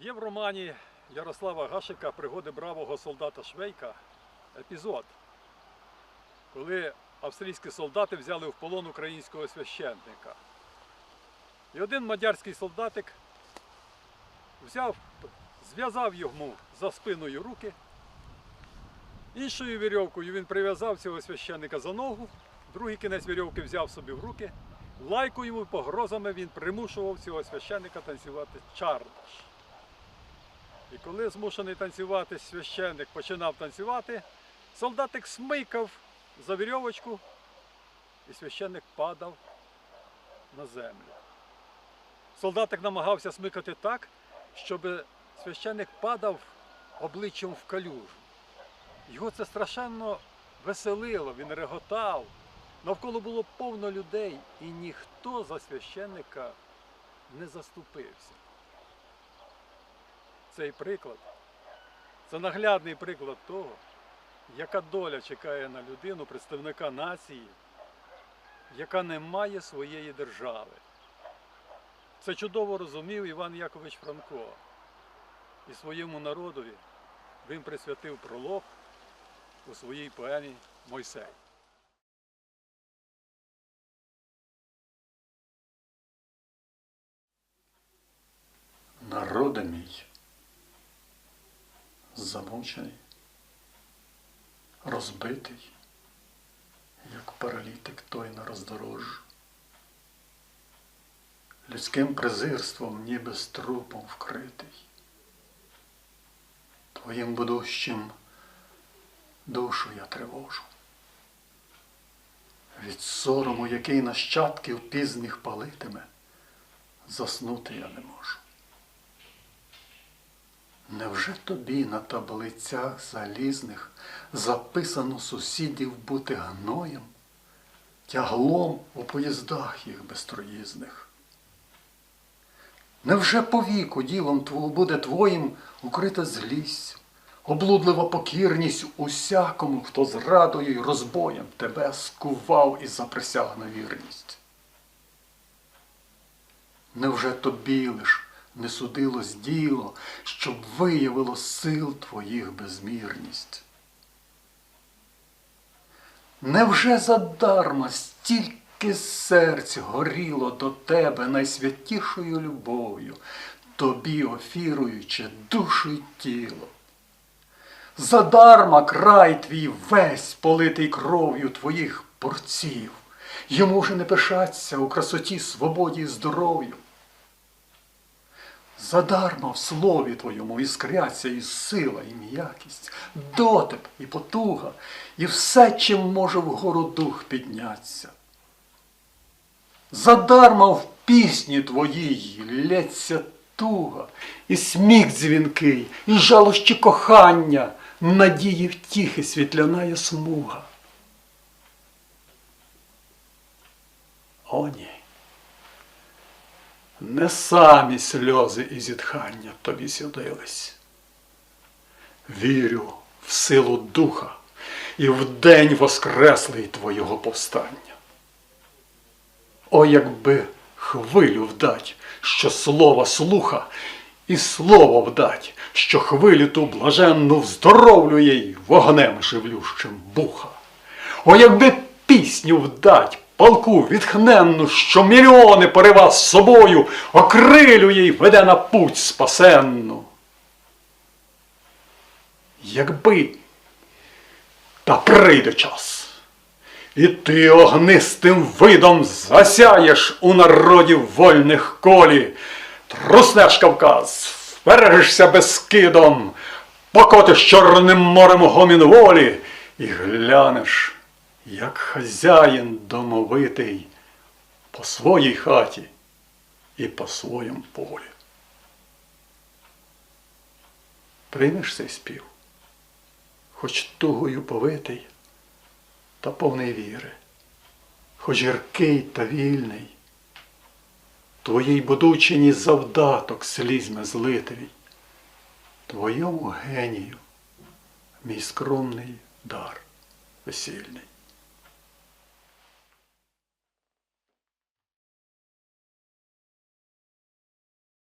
Є в романі Ярослава Гашика Пригоди бравого солдата Швейка епізод, коли австрійські солдати взяли в полон українського священника. І один мадярський солдатик взяв, зв'язав йому за спиною руки, іншою вірьовкою він прив'язав цього священника за ногу, другий кінець вірьовки взяв собі в руки, лайкою і погрозами він примушував цього священника танцювати чардаш. І коли змушений танцювати священник починав танцювати, солдатик смикав за вірьовочку, і священник падав на землю. Солдатик намагався смикати так, щоб священник падав обличчям в калюжу. Його це страшенно веселило, він реготав. Навколо було повно людей, і ніхто за священника не заступився. Цей приклад це наглядний приклад того, яка доля чекає на людину, представника нації, яка не має своєї держави. Це чудово розумів Іван Якович Франко. І своєму народові він присвятив пролог у своїй поемі Мойсей. Народи мій, замучений, розбитий, як паралітик той на роздорожжю. Людським презирством ніби з трупом вкритий. Твоїм будущим душу я тривожу. Від сорому, який нащадків пізних палитиме, заснути я не можу. Невже тобі на таблицях залізних записано сусідів бути гноєм, тяглом у поїздах їх безтроїзних? Невже повіку ділом твого буде твоїм укрита злість, облудлива покірність усякому, хто зрадою й розбоєм тебе скував і заприсяг на вірність? Невже тобі лиш не судилось діло, щоб виявило сил твоїх безмірність? Невже задарма стільки серць горіло до тебе найсвятішою любов'ю, тобі офіруючи душу й тіло? Задарма край твій весь политий кров'ю твоїх борців, йому вже не пишаться у красоті, свободі і здоров'ю. Задарма в слові твоєму іскряться і сила, і м'якість, дотип і потуга, і все, чим може вгору дух підняться. Задарма в пісні твоїй лється туга, і сміх дзвінкий, і жалощі кохання, надії втіхи світляна смуга. О, ні. Не самі сльози і зітхання тобі сюдились. Вірю в силу духа і в день воскреслий твого повстання. О, якби хвилю вдать, що слова слуха, і слово вдать, що хвилю ту блаженну вздоровлює й вогнем живлющим буха. О, якби пісню вдать, палку відхненну, що мільйони порива з собою, окрилює й веде на путь спасенну. Якби та прийде час, і ти огнистим видом засяєш у народів вольних колі, труснеш Кавказ, впережешся безкидом, покотиш чорним морем гомін волі і глянеш як хазяїн домовитий по своїй хаті і по своєму полі. Приймеш цей спів, хоч тугою повитий та повний віри, хоч гіркий та вільний, твоїй будучині завдаток слізьме злитий, твоєму генію мій скромний дар весільний.